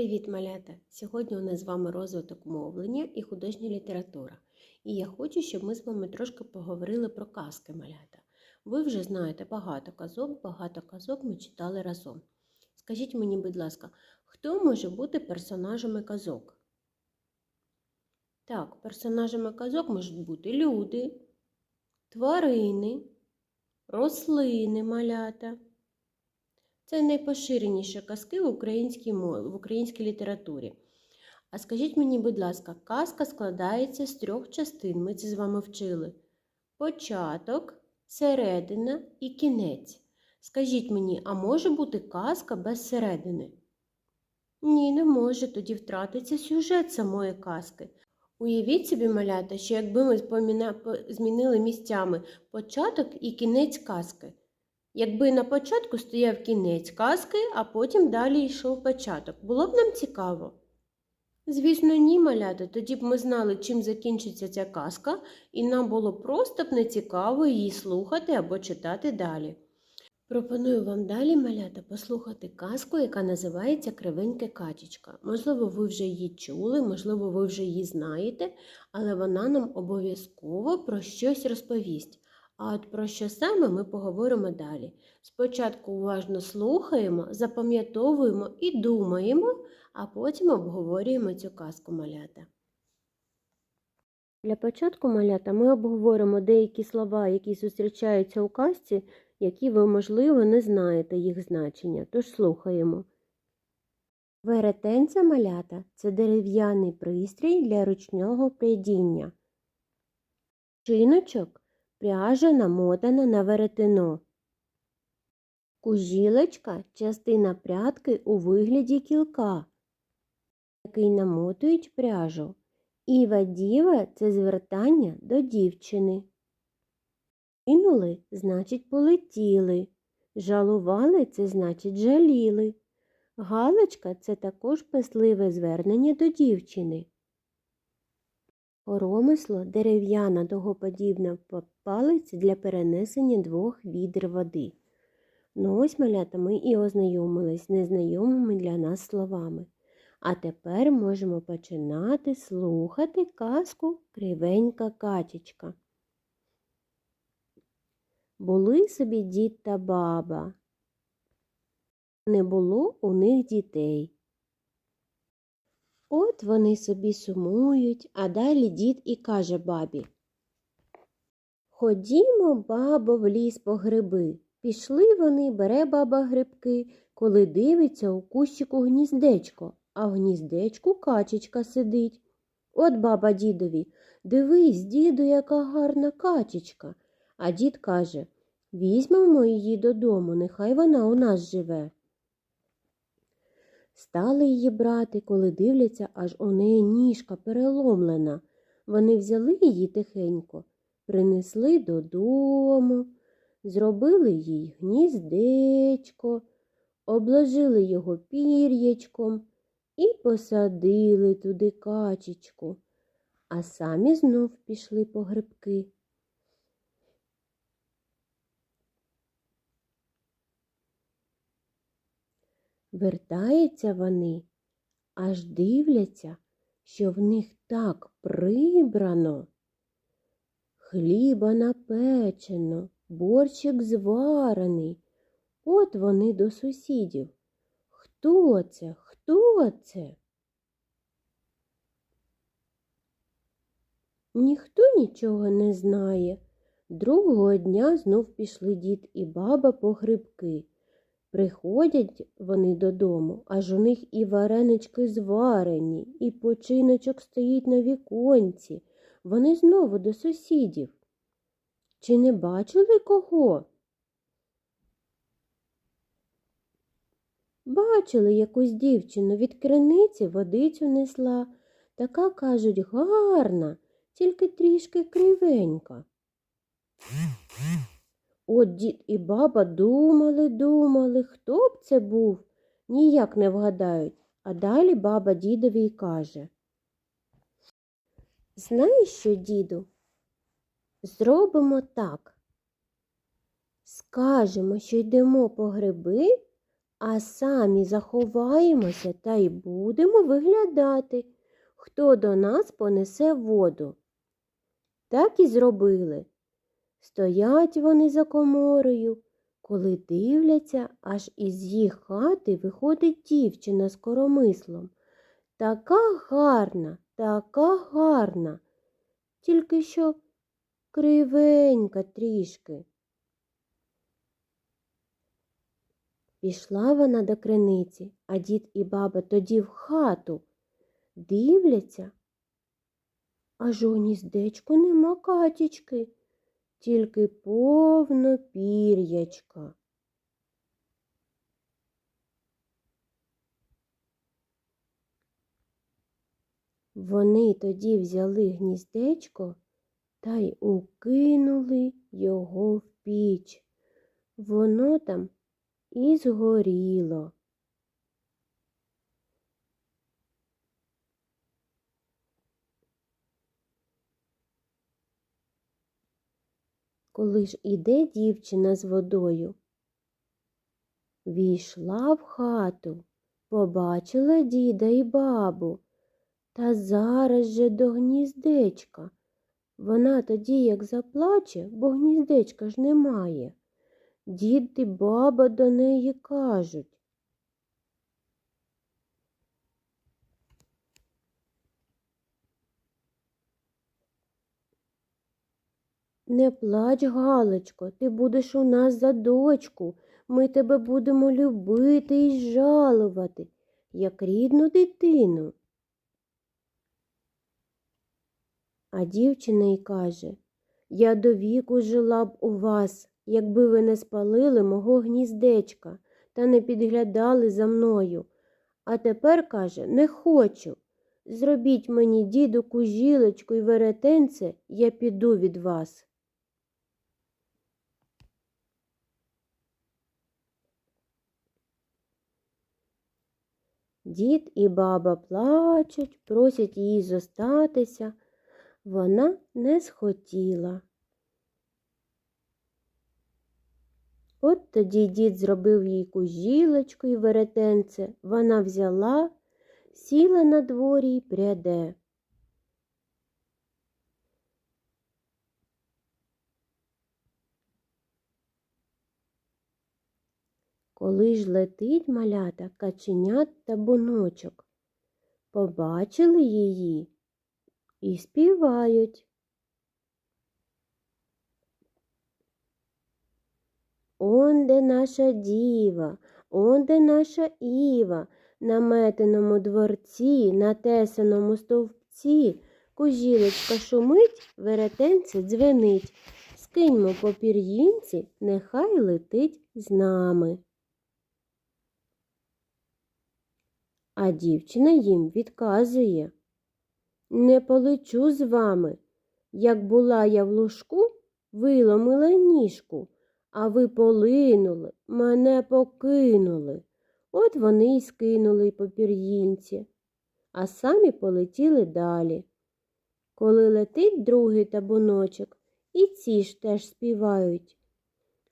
Привіт, малята! Сьогодні у нас з вами розвиток мовлення і художня література. І я хочу, щоб ми з вами трошки поговорили про казки малята. Ви вже знаєте багато казок, багато казок ми читали разом. Скажіть мені, будь ласка, хто може бути персонажами казок? Так, персонажами казок можуть бути люди, тварини, рослини малята. Це найпоширеніші казки в українській мові, в українській літературі. А скажіть мені, будь ласка, казка складається з трьох частин. Ми це з вами вчили: початок, середина і кінець. Скажіть мені, а може бути казка без середини? Ні, не може, тоді втратиться сюжет самої казки. Уявіть собі, малята, що якби ми змінили місцями початок і кінець казки. Якби на початку стояв кінець казки, а потім далі йшов початок, було б нам цікаво? Звісно, ні, малята, тоді б ми знали, чим закінчиться ця казка, і нам було просто б нецікаво її слухати або читати далі. Пропоную вам далі, малята, послухати казку, яка називається Кривеньке качечка. Можливо, ви вже її чули, можливо, ви вже її знаєте, але вона нам обов'язково про щось розповість. А от про що саме ми поговоримо далі. Спочатку уважно слухаємо, запам'ятовуємо і думаємо, а потім обговорюємо цю казку малята. Для початку малята ми обговоримо деякі слова, які зустрічаються у казці, які ви, можливо, не знаєте їх значення, тож слухаємо. Веретенця малята це дерев'яний пристрій для ручного прядіння. Чиночок пряжа намотана на веретено. Кужілочка частина прядки у вигляді кілка, який намотують пряжу. Іва діва це звертання до дівчини. Кинули значить полетіли. Жалували це значить жаліли. Галочка це також писливе звернення до дівчини. Коромисло дерев'яна довгоподібна па- палиця для перенесення двох відер води. Ну ось малята ми і ознайомились з незнайомими для нас словами. А тепер можемо починати слухати казку Кривенька качечка. Були собі дід та баба. Не було у них дітей. От вони собі сумують, а далі дід і каже бабі. Ходімо, бабо, в ліс по гриби. Пішли вони, бере баба грибки, коли дивиться у кущику гніздечко, а в гніздечку качечка сидить. От баба дідові, дивись, діду, яка гарна качечка. А дід каже Візьмемо її додому, нехай вона у нас живе. Стали її брати, коли дивляться, аж у неї ніжка переломлена. Вони взяли її тихенько, принесли додому, зробили їй гніздечко, обложили його пір'ячком і посадили туди качечку, а самі знов пішли по грибки. Вертаються вони, аж дивляться, що в них так прибрано. Хліба напечено, борщик зварений. От вони до сусідів. Хто це? Хто це? Ніхто нічого не знає. Другого дня знов пішли дід і баба по грибки. Приходять вони додому, аж у них і варенички зварені, і починочок стоїть на віконці. Вони знову до сусідів. Чи не бачили кого? Бачили якусь дівчину від криниці водицю несла. Така, кажуть, гарна, тільки трішки кривенька. От дід і баба думали, думали, хто б це був, ніяк не вгадають. А далі баба дідові й каже. Знаєш що, діду? Зробимо так. Скажемо, що йдемо по гриби, а самі заховаємося та й будемо виглядати, хто до нас понесе воду. Так і зробили. Стоять вони за коморою, коли дивляться, аж із їх хати виходить дівчина з коромислом. Така гарна, така гарна, тільки що кривенька трішки. Пішла вона до криниці, а дід і баба тоді в хату. Дивляться, аж у гніздечку нема катічки, тільки повно пір'ячка. Вони тоді взяли гніздечко та й укинули його в піч. Воно там і згоріло. Коли ж іде дівчина з водою, війшла в хату, побачила діда і бабу, та зараз же до гніздечка. Вона тоді як заплаче, бо гніздечка ж немає. Дід і баба до неї кажуть. Не плач, Галочко, ти будеш у нас за дочку. Ми тебе будемо любити і жалувати, як рідну дитину. А дівчина й каже Я до віку жила б у вас, якби ви не спалили мого гніздечка та не підглядали за мною. А тепер, каже, не хочу. Зробіть мені, діду, кужілочку і веретенце, я піду від вас. Дід і баба плачуть, просять її зостатися. Вона не схотіла. От тоді дід зробив їй кужілочку і веретенце. Вона взяла, сіла на дворі й пряде. Коли ж летить малята каченят та буночок, побачили її і співають. Он де наша діва, он де наша Іва, на метеному дворці, на тесаному стовпці, кужілочка шумить, веретенце дзвенить. Скиньмо по пір'їнці, нехай летить з нами. А дівчина їм відказує Не полечу з вами. Як була я в ложку, виломила ніжку, а ви полинули, мене покинули. От вони й скинули по пір'їнці, а самі полетіли далі. Коли летить другий табуночок, і ці ж теж співають.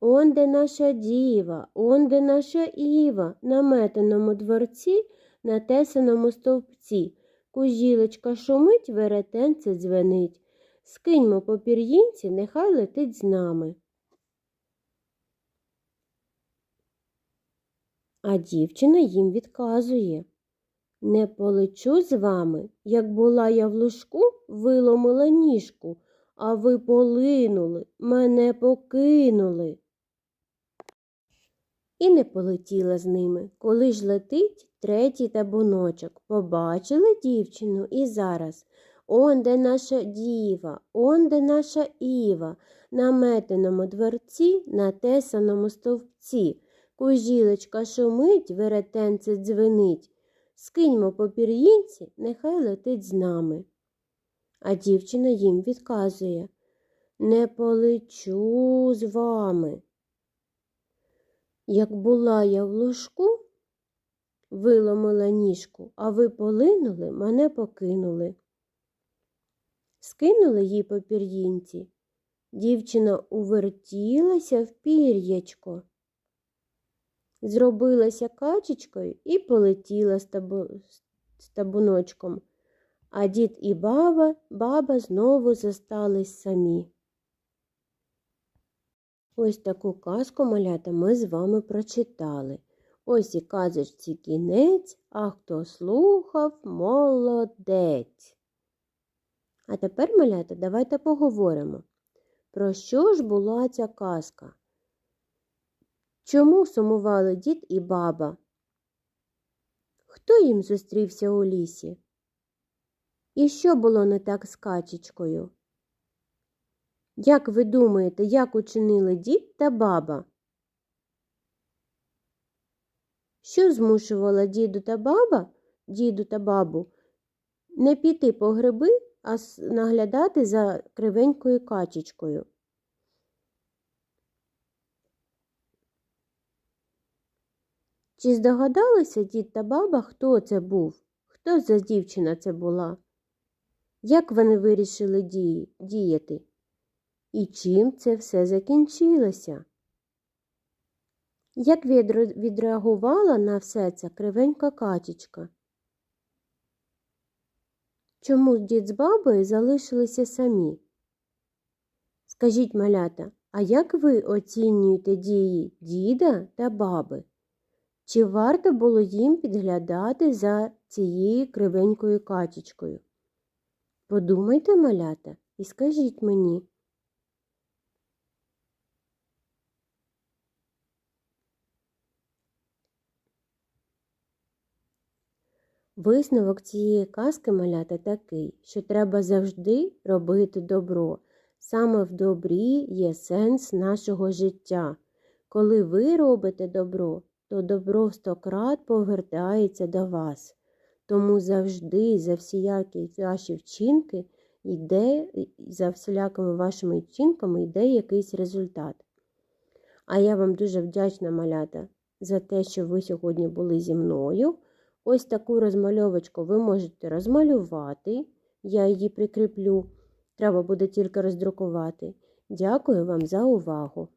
Он де наша діва, он де наша Іва, на метеному дворці, на тесаному стовпці. Кужілочка шумить, веретенце дзвенить. Скиньмо по пір'їнці, нехай летить з нами. А дівчина їм відказує Не полечу з вами, як була я в лужку, виломила ніжку, а ви полинули, мене покинули. І не полетіла з ними. Коли ж летить третій табуночок, побачила дівчину і зараз. Он де наша діва, он де наша Іва, на метеному дворці, на тесаному стовпці. Кужілочка шумить, веретенце дзвенить. Скиньмо по пір'їнці, нехай летить з нами. А дівчина їм відказує Не полечу з вами. Як була я в ложку, виломила ніжку, а ви полинули, мене покинули. Скинули їй по пір'їнці. Дівчина увертілася в пір'ячко. зробилася качечкою і полетіла з, табу... з табуночком. А дід і баба, баба знову зостались самі. Ось таку казку малята ми з вами прочитали. Ось і казочці кінець, а хто слухав, молодець. А тепер, малята, давайте поговоримо. Про що ж була ця казка? Чому сумували дід і баба? Хто їм зустрівся у лісі? І що було не так з качечкою? Як ви думаєте, як учинили дід та баба? Що змушувала діду та баба, діду та бабу не піти по гриби, а наглядати за кривенькою качечкою? Чи здогадалися дід та баба, хто це був? Хто за дівчина це була? Як вони вирішили дії- діяти? І чим це все закінчилося? Як відреагувала на все це кривенька качечка? Чому дід з бабою залишилися самі? Скажіть, малята, а як ви оцінюєте дії діда та баби? Чи варто було їм підглядати за цією кривенькою качечкою? Подумайте, малята, і скажіть мені. Висновок цієї казки малята такий, що треба завжди робити добро. Саме в добрі є сенс нашого життя. Коли ви робите добро, то добро в сто крат повертається до вас. Тому завжди за всіякі ваші вчинки йде, за всілякими вашими вчинками йде якийсь результат. А я вам дуже вдячна, малята, за те, що ви сьогодні були зі мною. Ось таку розмальовочку ви можете розмалювати. Я її прикріплю. Треба буде тільки роздрукувати. Дякую вам за увагу!